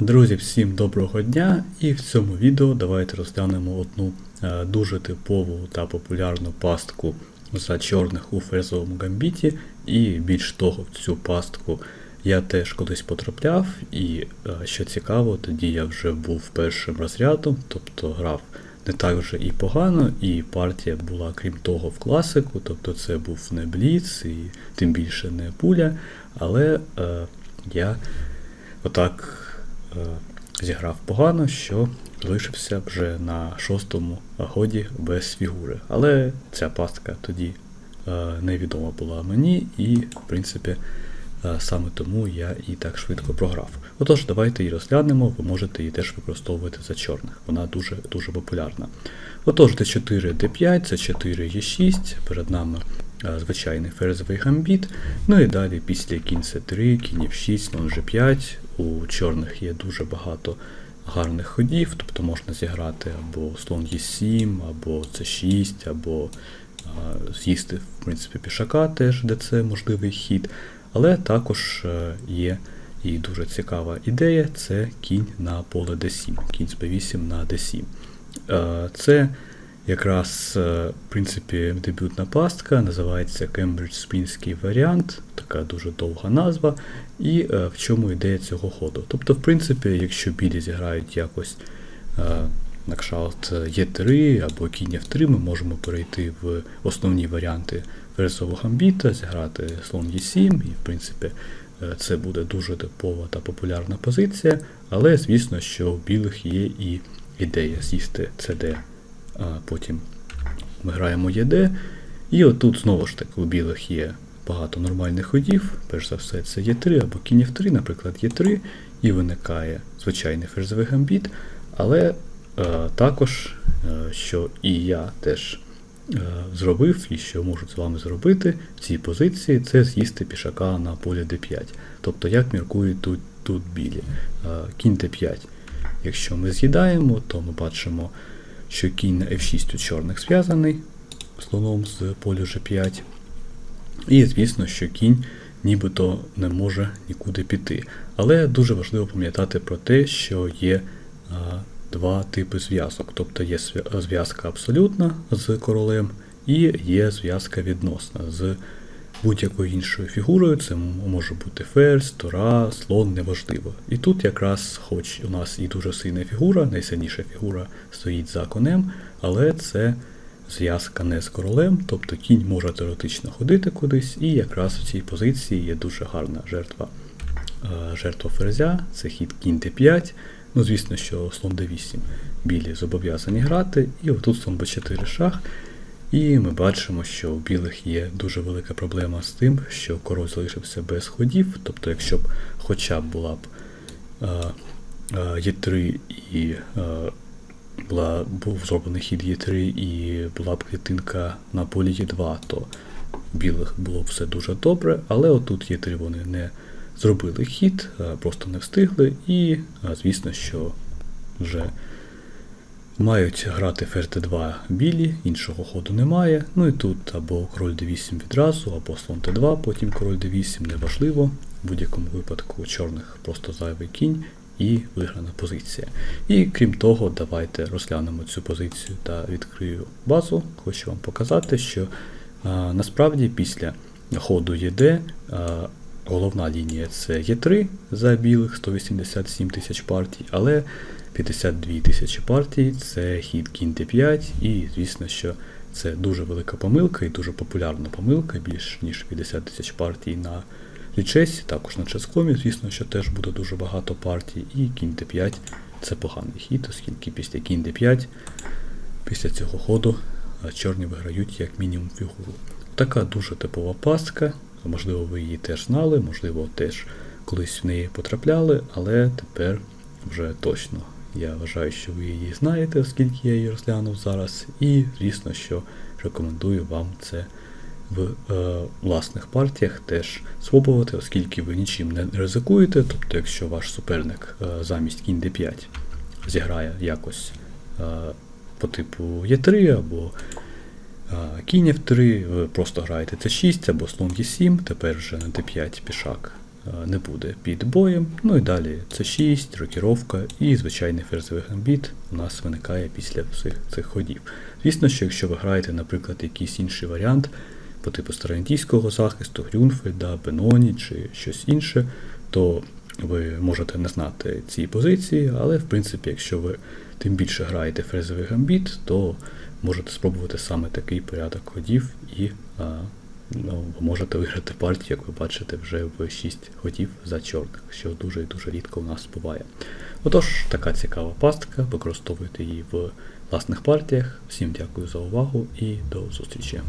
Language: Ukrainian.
Друзі, всім доброго дня! І в цьому відео давайте розглянемо одну е, дуже типову та популярну пастку за чорних у ферзовому гамбіті. І більш того, в цю пастку я теж колись потрапляв, і е, що цікаво, тоді я вже був першим розрядом, тобто грав не так вже і погано, і партія була, крім того, в класику, тобто це був не бліц, і тим більше не пуля, але е, я отак зіграв погано, що залишився вже на шостому ході без фігури. Але ця пастка тоді е, невідома була мені, і, в принципі, е, саме тому я і так швидко програв. Отож, давайте її розглянемо, ви можете її теж використовувати за чорних. Вона дуже дуже популярна. Отож, d4, d5, c4, e6, перед нами звичайний ферзовий гамбіт. Ну і далі після кінь c3, кінь f6, слон g5. У чорних є дуже багато гарних ходів, тобто можна зіграти або слон e7, або c6, або а, з'їсти, в принципі, пішака теж, де це можливий хід. Але також е, є і дуже цікава ідея це кінь на поле d7, кінь з b8 на d7. Е, Це якраз е, в принципі дебютна пастка, називається Cambridge Спінський варіант, така дуже довга назва. І в чому ідея цього ходу? Тобто, в принципі, якщо білі зіграють якось на кшталт Е3 або кінь F3, ми можемо перейти в основні варіанти ферзового гамбіта, зіграти слон Е7, і в принципі е, це буде дуже типова та популярна позиція, але звісно, що у білих є і ідея з'їсти CD, а потім ми граємо ЄД. І отут знову ж таки у білих є багато нормальних ходів. Перш за все, це Е3 або кінь F3, наприклад, Е3, і виникає звичайний ферзовий гамбіт. Але також, е, що і я теж е, зробив, і що можу з вами зробити в цій позиції, це з'їсти пішака на полі d5. Тобто, як міркують тут, тут білі. Е, кінь d5. Якщо ми з'їдаємо, то ми бачимо, що кінь на f6 у чорних зв'язаний слоном з полю g5. І звісно, що кінь нібито не може нікуди піти. Але дуже важливо пам'ятати про те, що є два типи зв'язок. Тобто є зв'язка абсолютна з королем, і є зв'язка відносна з будь-якою іншою фігурою. Це може бути ферзь, тора, слон, неважливо. І тут якраз, хоч у нас і дуже сильна фігура, найсильніша фігура стоїть за конем, але це зв'язка не з королем, тобто кінь може теоретично ходити кудись, і якраз в цій позиції є дуже гарна жертва. Е, Жертва ферзя, це хід кінь d5. Ну, звісно, що слон d8 білі зобов'язані грати, і отут слон b4 шах. І ми бачимо, що у білих є дуже велика проблема з тим, що король залишився без ходів. Тобто, якщо б хоча б була б е, е, Е3 і е, була, був зроблений хід Е3 і була б клітинка на полі Е2, то білих було б все дуже добре, але отут Е3 вони не зробили хід, е, просто не встигли, і е, звісно, що вже мають грати ферзь d2 білі, іншого ходу немає. Ну і тут або король d8 відразу, або слон t2, потім король d8, неважливо. В будь-якому випадку чорних просто зайвий кінь і виграна позиція. І крім того, давайте розглянемо цю позицію та відкрию базу. Хочу вам показати, що а, насправді після ходу ЄД головна лінія це Є3 за білих 187 тисяч партій, але 52 тисячі партій це хід кінь d5, і звісно, що це дуже велика помилка і дуже популярна помилка, більш ніж 50 тисяч партій на лічесі, також на ческомі, звісно, що теж буде дуже багато партій, і кінь d5 це поганий хід, оскільки після кінь d5, після цього ходу чорні виграють як мінімум фігуру. Така дуже типова пастка, можливо, ви її теж знали, можливо, теж колись в неї потрапляли, але тепер вже точно. Я вважаю, що ви її знаєте, оскільки я її розглянув зараз, і звісно, що рекомендую вам це в е, власних партіях теж спробувати, оскільки ви нічим не ризикуєте. Тобто, якщо ваш суперник е, замість кінь d5 зіграє якось е, по типу Е3 або кінь F3, ви просто граєте c6 або слон e7, тепер вже на d5 пішак не буде під боєм. Ну і далі це 6, рокіровка і звичайний ферзовий гамбіт у нас виникає після всіх цих ходів. Звісно, що якщо ви граєте, наприклад, якийсь інший варіант по типу староіндійського захисту, Грюнфельда, Беноні чи щось інше, то ви можете не знати ці позиції, але в принципі, якщо ви тим більше граєте фрезовий гамбіт, то можете спробувати саме такий порядок ходів і ну, можете виграти партію, як ви бачите, вже в 6 ходів за чорних, що дуже і дуже рідко у нас буває. Отож, така цікава пастка, використовуйте її в власних партіях. Всім дякую за увагу і до зустрічі.